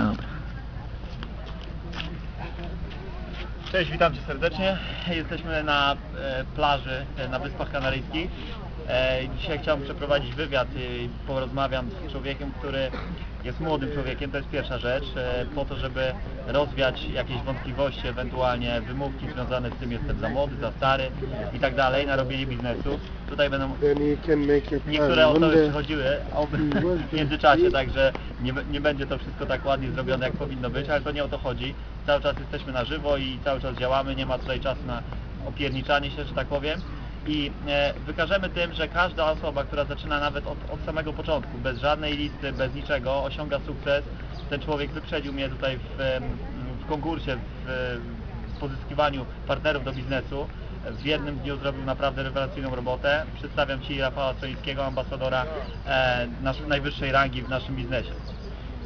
Dobra. Cześć, witam Cię serdecznie. Jesteśmy na e, plaży e, na Wyspach Kanaryjskich. E, dzisiaj chciałbym przeprowadzić wywiad i porozmawiam z człowiekiem, który jest młodym człowiekiem, to jest pierwsza rzecz, e, po to, żeby rozwiać jakieś wątpliwości, ewentualnie wymówki związane z tym, jestem za młody, za stary i tak dalej, na robienie biznesu. Tutaj będą. Niektóre osoby przychodziły w międzyczasie, także nie, nie będzie to wszystko tak ładnie zrobione jak powinno być, ale to nie o to chodzi. Cały czas jesteśmy na żywo i cały czas działamy, nie ma tutaj czasu na opierniczanie się, że tak powiem. I e, wykażemy tym, że każda osoba, która zaczyna nawet od, od samego początku, bez żadnej listy, bez niczego, osiąga sukces. Ten człowiek wyprzedził mnie tutaj w, em, w konkursie, w, w pozyskiwaniu partnerów do biznesu. W jednym dniu zrobił naprawdę rewelacyjną robotę. Przedstawiam Ci Rafała Stoickiego, ambasadora e, najwyższej rangi w naszym biznesie.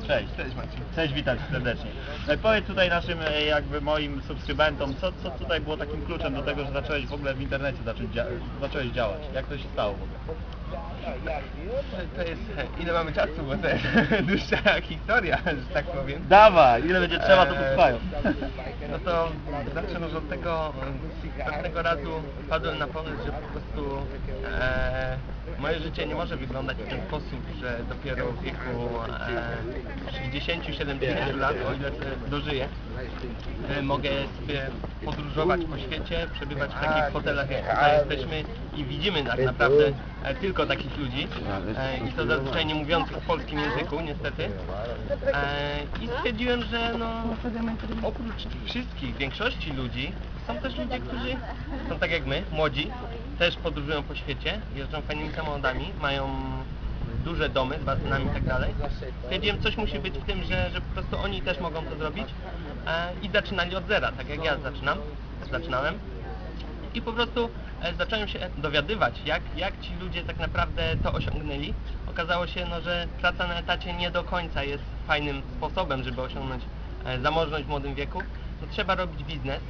Cześć. Cześć Maciej. Cześć, witam Cię serdecznie. No i powiedz tutaj naszym, e, jakby moim subskrybentom, co, co tutaj było takim kluczem do tego, że zacząłeś w ogóle w internecie zacząć dzia zacząłeś działać? Jak to się stało w ogóle? To jest, ile mamy czasu, bo to jest dłuższa historia, że tak powiem. Dawaj, ile będzie trzeba, to Eee, potrwają. No to zacznę może od tego, e, pewnego razu padłem na pomysł, że po prostu e, moje życie nie może wyglądać w ten sposób, że dopiero w wieku e, 60-70 lat, o ile dożyję, e, mogę sobie podróżować po świecie, przebywać w takich hotelach jak tutaj jesteśmy i widzimy tak naprawdę e, tylko takich ludzi. E, i to zazwyczaj nie mówiących w polskim języku niestety. E, i stwierdziłem, że no oprócz wszystkich, większości ludzi są też ludzie, którzy są tak jak my, młodzi, też podróżują po świecie, jeżdżą fajnymi samochodami, mają duże domy z basynami i tak dalej. Stwierdziłem, coś musi być w tym, że, że po prostu oni też mogą to zrobić e, i zaczynali od zera, tak jak ja zaczynam, zaczynałem. I po prostu e, zacząłem się dowiadywać, jak, jak ci ludzie tak naprawdę to osiągnęli. Okazało się, no, że praca na etacie nie do końca jest fajnym sposobem, żeby osiągnąć e, zamożność w młodym wieku. No, trzeba robić biznes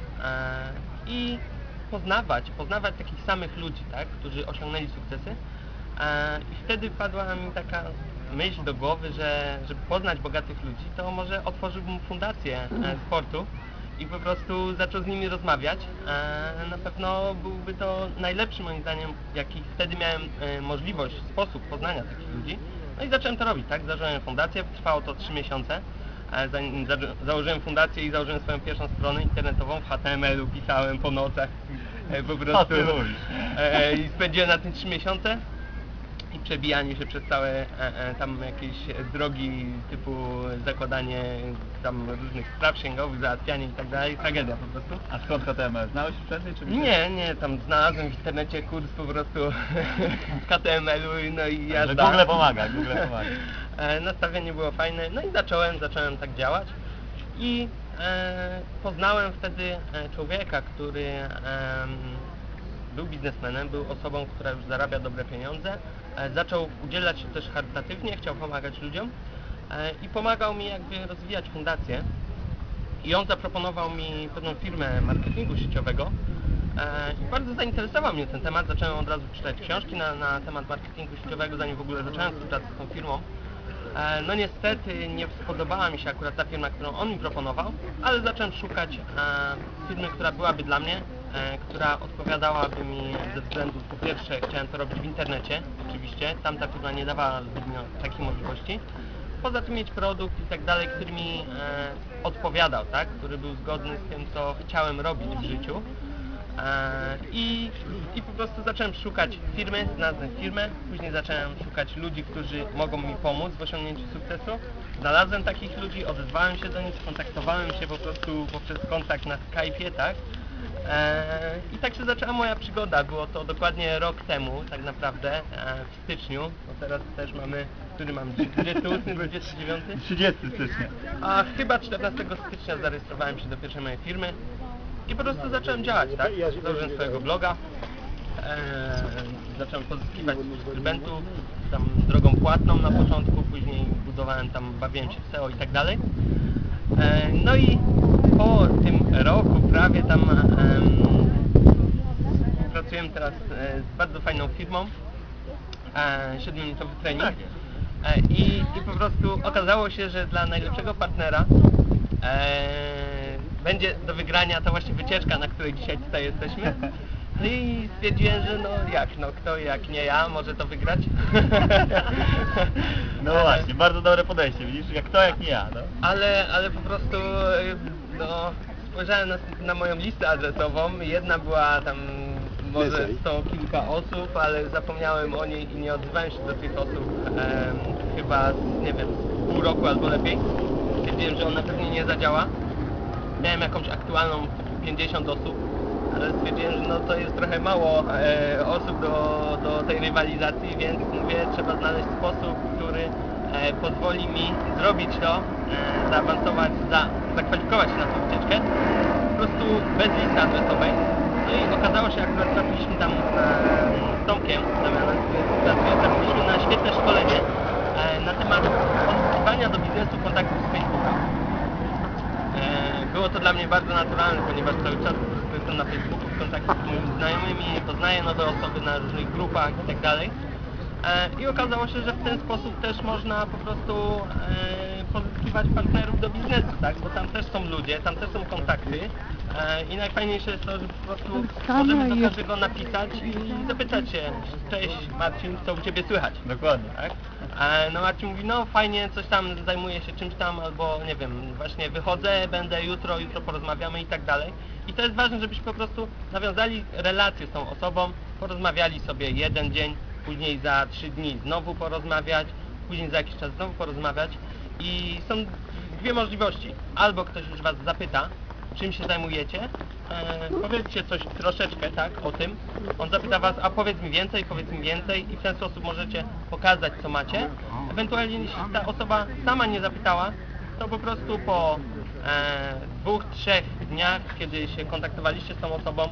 i poznawać, poznawać takich samych ludzi, tak, którzy osiągnęli sukcesy. E, I wtedy padła mi taka myśl do głowy, że żeby poznać bogatych ludzi, to może otworzyłbym fundację e, sportu i po prostu zaczął z nimi rozmawiać. E, na pewno byłby to najlepszy moim zdaniem, jaki wtedy miałem e, możliwość, sposób poznania takich ludzi. No i zacząłem to robić, tak? Zacząłem fundację, trwało to 3 miesiące. E, Zanim za założyłem fundację i założyłem swoją pierwszą stronę internetową, w HTML-u pisałem po nocach, e, po prostu e, i spędziłem na tym 3 miesiące przebijanie się przez całe e, e, tam jakieś drogi typu zakładanie tam różnych spraw księgowych, załatwianie i tak dalej, tragedia po prostu. A skąd HTML? Znałeś wcześniej czy Nie, nie, tam znalazłem w internecie kurs po prostu HTML-u no i jazda. Google pomaga, Google pomaga. E, Nastawienie było fajne, no i zacząłem, zacząłem tak działać i e, poznałem wtedy e, człowieka, który em, był biznesmenem, był osobą, która już zarabia dobre pieniądze, e, zaczął udzielać się też charytatywnie, chciał pomagać ludziom e, i pomagał mi jakby rozwijać fundację i on zaproponował mi pewną firmę marketingu sieciowego e, i bardzo zainteresował mnie ten temat, zacząłem od razu czytać książki na, na temat marketingu sieciowego, zanim w ogóle zacząłem współpracę z tą firmą. E, No niestety nie spodobała mi się akurat ta firma, którą on mi proponował, ale zacząłem szukać e, firmy, która byłaby dla mnie, e, która odpowiadałaby mi ze względów, po pierwsze chciałem to robić w internecie, oczywiście, tamta firma nie dawała zbytnio takich możliwości, poza tym mieć produkt i tak dalej, który mi e, odpowiadał, tak, który był zgodny z tym, co chciałem robić w życiu. E, I, I po prostu zacząłem szukać firmy, znalazłem firmę, później zacząłem szukać ludzi, którzy mogą mi pomóc w osiągnięciu sukcesu. Znalazłem takich ludzi, odezwałem się do nich, kontaktowałem się po prostu poprzez kontakt na Skype'ie, tak? E, I tak się zaczęła moja przygoda. Było to dokładnie rok temu, tak naprawdę, e, w styczniu. Bo teraz też mamy, który mam, 28, 29? 30 stycznia. A chyba 14 stycznia zarejestrowałem się do pierwszej mojej firmy i po prostu zacząłem działać, tak? Założyłem swojego bloga, e, zacząłem pozyskiwać subskrybentów, tam drogą płatną na początku, później budowałem tam, bawiłem się w SEO i tak dalej. No i po tym roku prawie tam em, pracujemy teraz e, z bardzo fajną firmą, e, 7-minutowy trening. Tak. E, I, I po prostu okazało się, że dla najlepszego partnera e, będzie do wygrania ta właśnie wycieczka, na której dzisiaj tutaj jesteśmy. No i stwierdziłem, że no jak, no kto jak nie ja może to wygrać. No właśnie, bardzo dobre podejście, widzisz, jak to, jak nie ja, no. Ale, ale po prostu y, no, spojrzałem na, na moją listę adresową. Jedna była tam może Więcej. 100 kilka osób, ale zapomniałem o niej i nie odzywałem się do tych osób em, chyba z, nie wiem, z pół roku albo lepiej. Stwierdziłem, że ona pewnie nie zadziała. Miałem jakąś aktualną typu 50 osób, ale stwierdziłem, że no to jest trochę mało e, osób do, do tej rywalizacji, więc mówię, trzeba znaleźć sposób, który pozwoli mi zrobić to, e, zaawansować, za, zakwalifikować się na tą wycieczkę, po prostu bez listy adresowej. No i okazało się, akurat trafiliśmy tam e, z Tomkiem, Damianem, trafiliśmy na świetne szkolenie e, na temat odzyskiwania do biznesu kontaktów z Facebooka. E, Było to dla mnie bardzo naturalne, ponieważ cały czas jestem na Facebooku w kontakcie z moimi znajomymi, poznaję nowe osoby na różnych grupach i tak. E, I okazało się, że w ten sposób też można po prostu e, pozyskiwać partnerów do biznesu, tak? Bo tam też są ludzie, tam też są kontakty. E, I najfajniejsze jest to, że po prostu możemy do każdego napisać i zapytać się, cześć Marcin, co u Ciebie słychać? Dokładnie. tak? E, No Marcin mówi, no fajnie, coś tam zajmuję się czymś tam, albo nie wiem, właśnie wychodzę, będę jutro, jutro porozmawiamy i tak dalej. I to jest ważne, żebyśmy po prostu nawiązali relacje z tą osobą, porozmawiali sobie jeden dzień, później za trzy dni znowu porozmawiać, później za jakiś czas znowu porozmawiać i są dwie możliwości. Albo ktoś już Was zapyta, czym się zajmujecie, e, powiedzcie coś troszeczkę, tak, o tym. On zapyta was, a powiedz mi więcej, powiedz mi więcej i w ten sposób możecie pokazać, co macie. Ewentualnie, jeśli ta osoba sama nie zapytała, to po prostu po e, dwóch, trzech dniach, kiedy się kontaktowaliście z tą osobą,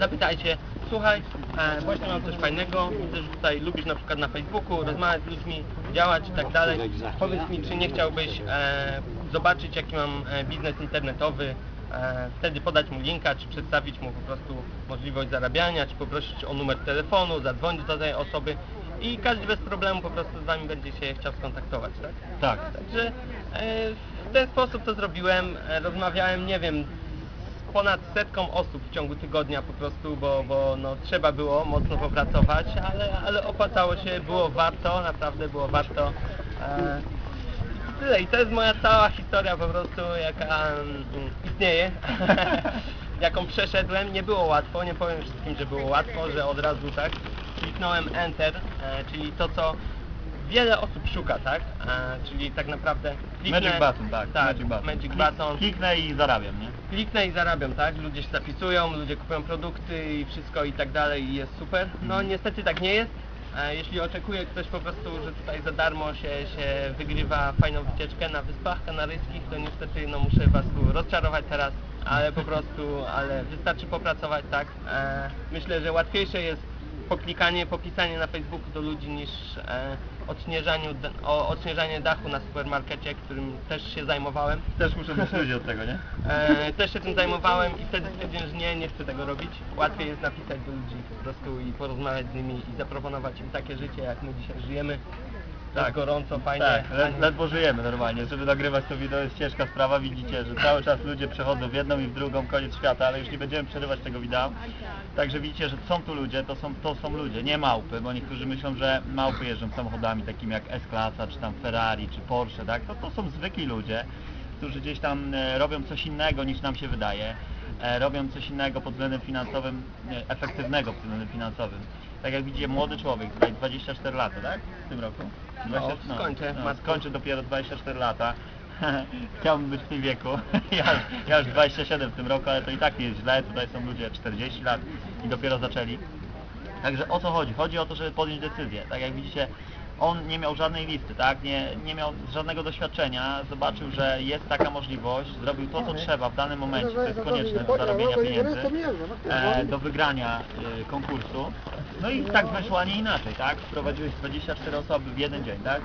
zapytajcie, słuchaj, e, właśnie mam coś fajnego, widzę, że tutaj lubisz na przykład na Facebooku rozmawiać z ludźmi, działać i tak dalej. Powiedz mi, czy nie chciałbyś e, zobaczyć, jaki mam e, biznes internetowy, e, wtedy podać mu linka, czy przedstawić mu po prostu możliwość zarabiania, czy poprosić o numer telefonu, zadzwonić do tej osoby i każdy bez problemu po prostu z Wami będzie się chciał skontaktować, tak? Tak. Także e, w ten sposób to zrobiłem, e, rozmawiałem, nie wiem, z ponad setką osób w ciągu tygodnia po prostu, bo, bo no, trzeba było mocno popracować, ale, ale opłacało się, było warto, naprawdę było warto. E, i tyle, i to jest moja cała historia po prostu, jaka mm, istnieje, jaką przeszedłem. Nie było łatwo, nie powiem wszystkim, że było łatwo, że od razu tak kliknąłem Enter, e, czyli to, co wiele osób szuka, tak? E, czyli tak naprawdę kliknę, Magic button, tak. tak Magic button. Magic Klik- button. Kliknę i zarabiam, nie? Kliknę i zarabiam, tak? Ludzie się zapisują, ludzie kupują produkty i wszystko i tak dalej i jest super. No niestety tak nie jest. E, Jeśli oczekuje ktoś po prostu, że tutaj za darmo się, się wygrywa fajną wycieczkę na Wyspach Kanaryjskich, to niestety no muszę Was tu rozczarować teraz, ale po prostu, ale wystarczy popracować, tak? E, Myślę, że łatwiejsze jest poklikanie, popisanie na Facebooku do ludzi niż e, odśnieżaniu, o, odśnieżanie dachu na supermarkecie, którym też się zajmowałem. Też muszę być ludzie od tego, nie? E, też się tym zajmowałem i wtedy stwierdziłem, że nie, nie chcę tego robić. Łatwiej jest napisać do ludzi po prostu i porozmawiać z nimi i zaproponować im takie życie, jak my dzisiaj żyjemy. Tak, gorąco, fajnie. Tak, le, fajnie. ledwo żyjemy normalnie. Żeby nagrywać to wideo jest ciężka sprawa. Widzicie, że cały czas ludzie przechodzą w jedną i w drugą, koniec świata, ale już nie będziemy przerywać tego wideo. Także widzicie, że są tu ludzie, to są, to są ludzie, nie małpy, bo niektórzy myślą, że małpy jeżdżą samochodami takimi jak S-klasa, czy tam Ferrari, czy Porsche, tak? To, to są zwykli ludzie, którzy gdzieś tam e, robią coś innego niż nam się wydaje. E, robią coś innego pod względem finansowym, e, efektywnego pod względem finansowym. Tak jak widzicie, młody człowiek, tutaj 24 lata, tak? W tym roku? No, skończę, no, matko. skończę dopiero 24 lata. Chciałbym być w tym wieku. Ja, ja już 27 w tym roku, ale to i tak nie jest źle. Tutaj są ludzie 40 lat i dopiero zaczęli. Także o co chodzi? Chodzi o to, żeby podjąć decyzję. Tak jak widzicie, on nie miał żadnej listy, tak? Nie, nie miał żadnego doświadczenia, zobaczył, że jest taka możliwość, zrobił to, co trzeba w danym momencie, co jest konieczne do zarabiania pieniędzy, e, do wygrania e, konkursu. No i tak wyszło, a nie inaczej, tak? Wprowadziłeś 24 osoby w jeden dzień, tak?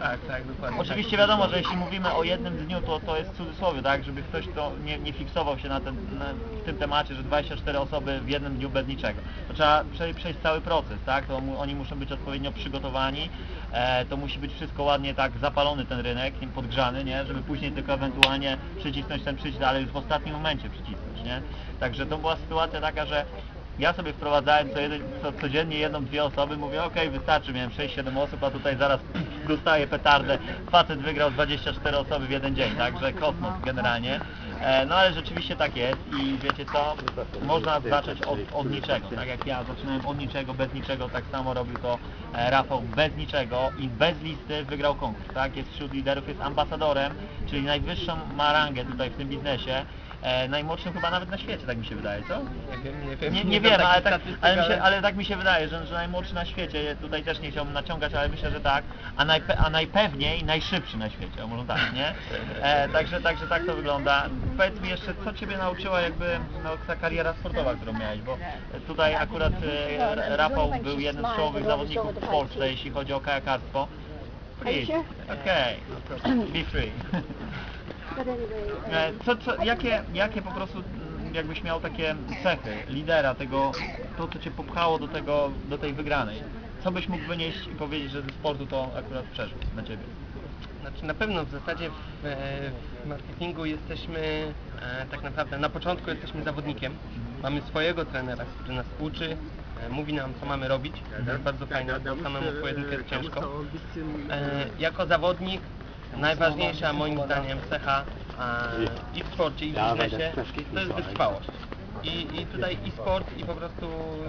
Tak, tak, dokładnie. Oczywiście wiadomo, że jeśli mówimy o jednym dniu, to to jest w cudzysłowie, tak? Żeby ktoś to nie, nie fiksował się na, ten, na w tym temacie, że 24 osoby w jednym dniu bez niczego. To trzeba prze, przejść cały proces, tak? To oni muszą być odpowiednio przygotowani, e, to musi być wszystko ładnie tak zapalony ten rynek, podgrzany, nie? Żeby później tylko ewentualnie przycisnąć ten przycisk, ale już w ostatnim momencie przycisnąć, nie? Także to była sytuacja taka, że ja sobie wprowadzałem co, jeden, co codziennie jedną, dwie osoby, mówię okej, wystarczy, miałem 6-7 osób, a tutaj zaraz dostaję petardę. Facet wygrał 24 osoby w jeden dzień, także kosmos generalnie. E, no ale rzeczywiście tak jest i wiecie co, można zacząć od, od niczego, tak jak ja zaczynałem od niczego, bez niczego, tak samo robił to e, Rafał bez niczego i bez listy wygrał konkurs, tak? Jest wśród liderów, jest ambasadorem, czyli najwyższą ma rangę tutaj w tym biznesie. E, najmłodszym chyba nawet na świecie, tak mi się wydaje, co? Nie wiem, nie wiem. Nie, nie wiem, ale tak, ale, mi się, ale tak mi się wydaje, że, że najmłodszy na świecie, tutaj też nie chciałbym naciągać, ale myślę, że tak, a, najpe, a najpewniej najszybszy na świecie, o może tak, nie? E, także, także tak to wygląda. Powiedz mi jeszcze, co Ciebie nauczyła jakby no, ta kariera sportowa, którą miałeś, bo tutaj akurat e, Rafał był jednym z czołowych zawodników w Polsce, jeśli chodzi o kajakarstwo. Please, okej, be free. E, Co, co, jakie, jakie po prostu mm, jakbyś miał takie cechy lidera tego, to co cię popchało do tego, do tej wygranej? Co byś mógł wynieść i powiedzieć, że ze sportu to akurat przeszło na ciebie? Znaczy na pewno w zasadzie w, e, w marketingu jesteśmy e, tak naprawdę na początku jesteśmy zawodnikiem. Mamy swojego trenera, który nas uczy, e, mówi nam co mamy robić. To jest bardzo fajne, bo samemu w pojedynkę jest ciężko. E, jako zawodnik najważniejsza moim zdaniem cecha e, i w sporcie i w biznesie to jest wytrwałość. I, I tutaj i sport i po prostu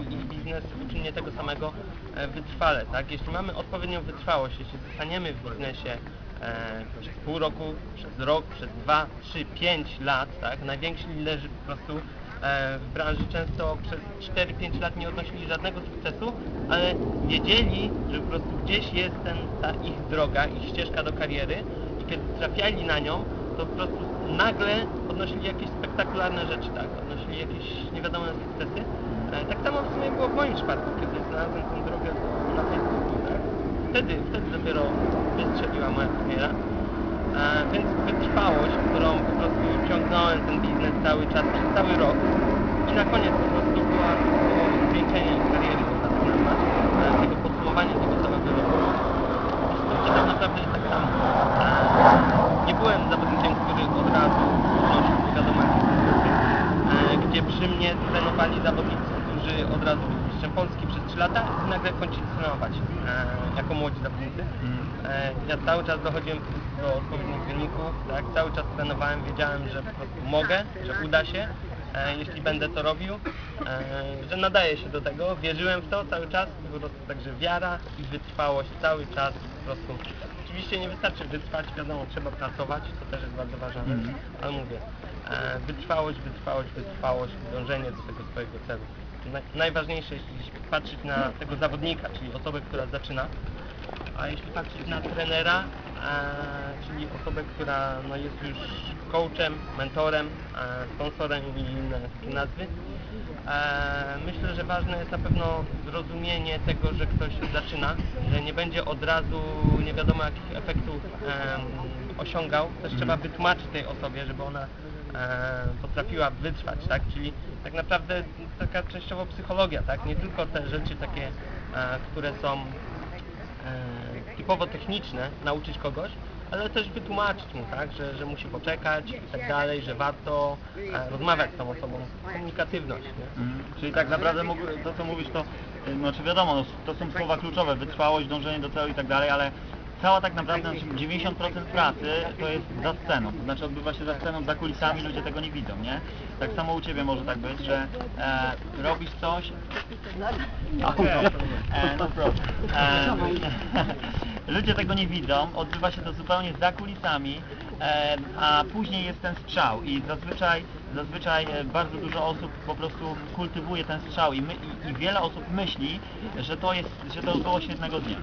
i biznes uczy mnie tego samego e, wytrwale, tak? Jeśli mamy odpowiednią wytrwałość, jeśli zostaniemy w biznesie e, przez pół roku, przez rok, przez dwa, trzy, pięć lat, tak? Najwięksi liderzy po prostu w branży często przez 4-5 lat nie odnosili żadnego sukcesu, ale wiedzieli, że po prostu gdzieś jest ten, ta ich droga, ich ścieżka do kariery i kiedy trafiali na nią, to po prostu nagle odnosili jakieś spektakularne rzeczy, tak? Odnosili jakieś niewiadome sukcesy. E, tak samo w sumie było w moim przypadku, kiedy znalazłem tę drogę na Facebooku, tak? Wtedy, wtedy dopiero wystrzeliła moja kariera. E, więc wytrwałość, którą po prostu ciągnąłem ten biznes cały czas, przez cały rok i na koniec po prostu była było zwieńczenie kariery, można to nazwać, e, tego podsumowanie tego całego roku. I tak naprawdę jest tak samo. E, nie byłem zawodnikiem, który od razu jakie sukcesy, e, gdzie przy mnie trenowali zawodnicy, którzy od razu byli mistrzem Polski przez 3 lata i nagle kończyli trenować e, jako młodzi zawodnicy. Ja cały czas dochodziłem do odpowiednich wyników, tak? cały czas trenowałem, wiedziałem, że po prostu mogę, że uda się, e, jeśli będę to robił, e, że nadaję się do tego, wierzyłem w to cały czas, po prostu także wiara i wytrwałość cały czas po prostu. Oczywiście nie wystarczy wytrwać, wiadomo, trzeba pracować, to też jest bardzo ważna rzecz, Mhm. ale mówię, e, wytrwałość, wytrwałość, wytrwałość, dążenie do tego swojego celu. Naj, najważniejsze, jeśli patrzeć na tego zawodnika, czyli osobę, która zaczyna, a jeśli patrzeć na trenera, e, czyli osobę, która no, jest już coachem, mentorem, e, sponsorem i inne takie nazwy, e, myślę, że ważne jest na pewno zrozumienie tego, że ktoś zaczyna, że nie będzie od razu nie wiadomo jakich efektów osiągał. Też trzeba wytłumaczyć tej osobie, żeby ona potrafiła wytrwać, tak? Czyli tak naprawdę taka częściowo psychologia, tak? Nie tylko te rzeczy takie, które są typowo techniczne, nauczyć kogoś, ale też wytłumaczyć mu, tak, że, że musi poczekać i tak dalej, że warto e, rozmawiać z tą osobą. Komunikatywność, nie? Mhm. Czyli tak naprawdę mógł- to co mówisz to, y, znaczy wiadomo, no, to są słowa kluczowe, wytrwałość, dążenie do celu i tak dalej, ale cała tak naprawdę znaczy 90% pracy to jest za sceną, to znaczy odbywa się za sceną, za kulisami, ludzie tego nie widzą, nie? Tak samo u Ciebie może tak być, że e, robisz coś, e, no. E, ludzie tego nie widzą, odbywa się to zupełnie za kulisami, a później jest ten strzał i zazwyczaj, zazwyczaj e, bardzo dużo osób po prostu kultywuje ten strzał i, my, i, i wiele osób myśli, że to jest, że to było się jednego dnia.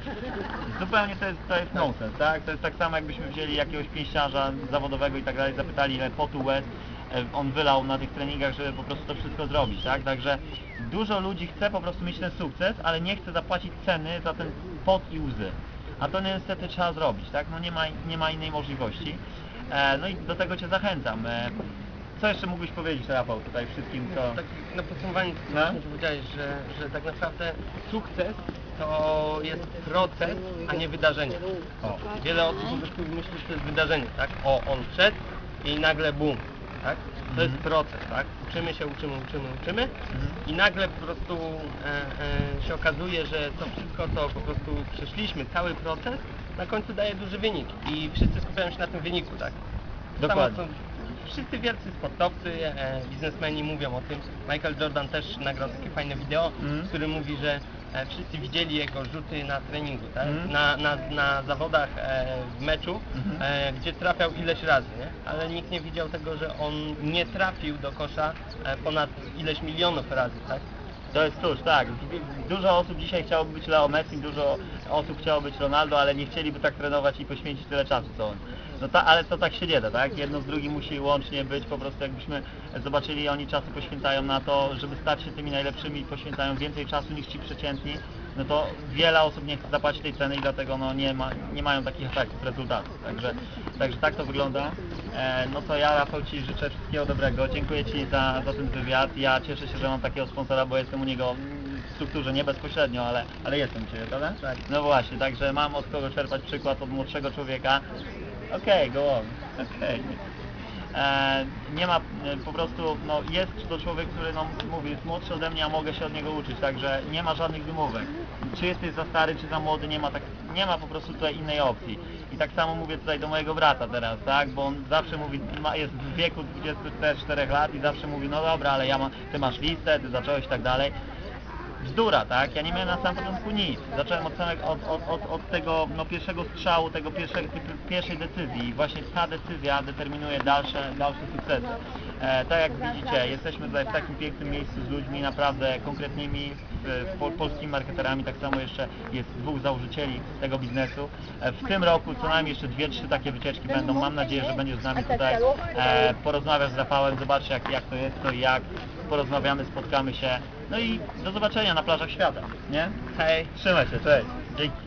Zupełnie to jest, to jest nonsens, tak? To jest tak samo jakbyśmy wzięli jakiegoś pięściarza zawodowego i tak dalej, zapytali ile potu e, on wylał na tych treningach, żeby po prostu to wszystko zrobić, tak? Także dużo ludzi chce po prostu mieć ten sukces, ale nie chce zapłacić ceny za ten pot i łzy. A to niestety trzeba zrobić, tak? No nie ma, nie ma innej możliwości. E, no i do tego Cię zachęcam. E, co jeszcze mógłbyś powiedzieć, Rafał, tutaj wszystkim, co... Tak na podsumowanie, to No. właśnie powiedziałeś, że, że tak naprawdę sukces to jest proces, a nie wydarzenie. O. Wiele osób po prostu myśli, że to jest wydarzenie, tak? O, on wszedł i nagle bum, tak? To jest proces, tak? Uczymy się, uczymy, uczymy, uczymy Mhm. i nagle po prostu e, e, się okazuje, że to wszystko, co po prostu przeszliśmy, cały proces, na końcu daje duży wynik i wszyscy skupiają się na tym wyniku, tak? Dokładnie. Samo Wszyscy wielcy sportowcy, e, biznesmeni mówią o tym. Michael Jordan też nagrał takie fajne wideo, Mhm. w którym mówi, że e, wszyscy widzieli jego rzuty na treningu, tak? Mhm. na, na, na zawodach e, w meczu, Mhm. e, gdzie trafiał ileś razy, nie? ale nikt nie widział tego, że on nie trafił do kosza e, ponad ileś milionów razy, tak? To jest cóż, tak. Dużo osób dzisiaj chciałoby być Leo Messi, dużo osób chciałoby być Ronaldo, ale nie chcieliby tak trenować i poświęcić tyle czasu, co on. No ta, ale to tak się nie da, tak? Jedno z drugim musi łącznie być, po prostu jakbyśmy zobaczyli, oni czasu poświęcają na to, żeby stać się tymi najlepszymi, poświęcają więcej czasu niż ci przeciętni, no to wiele osób nie chce zapłacić tej ceny i dlatego no, nie, ma, nie mają takich efektów, rezultatów. Także, także tak to wygląda. E, no to ja Rafał Ci życzę wszystkiego dobrego. Dziękuję Ci za, za ten wywiad. Ja cieszę się, że mam takiego sponsora, bo jestem u niego w strukturze nie bezpośrednio, ale, ale jestem u Ciebie, prawda? Tak. No właśnie, także mam od kogo czerpać przykład od młodszego człowieka. Okej, go on. Okej. E, nie ma e, po prostu, no jest to człowiek, który no, mówi, jest młodszy ode mnie, a mogę się od niego uczyć, także nie ma żadnych wymówek. Czy jesteś za stary, czy za młody, nie ma tak, nie ma po prostu tutaj innej opcji. I tak samo mówię tutaj do mojego brata teraz, tak, bo on zawsze mówi, ma, jest w wieku 24 lat i zawsze mówi, no dobra, ale ja mam, ty masz listę, ty zacząłeś i tak dalej bzdura, tak? Ja nie miałem na samym początku nic. Zacząłem od, samego, od, od, od, od tego no, pierwszego strzału, tego pierwszego, tej pierwszej decyzji i właśnie ta decyzja determinuje dalsze, dalsze sukcesy. E, tak jak widzicie, jesteśmy tutaj w takim pięknym miejscu z ludźmi naprawdę konkretnymi, w, pol- polskimi marketerami, tak samo jeszcze jest dwóch założycieli tego biznesu. E, w tym roku co najmniej jeszcze dwie, trzy takie wycieczki będą. Mam nadzieję, że będziesz z nami tutaj. E, porozmawiasz z Rafałem, zobaczysz jak, jak to jest, to i jak. Porozmawiamy, spotkamy się. No i do zobaczenia na plażach świata, nie? Hej! Trzymaj się, cześć. Dzięki.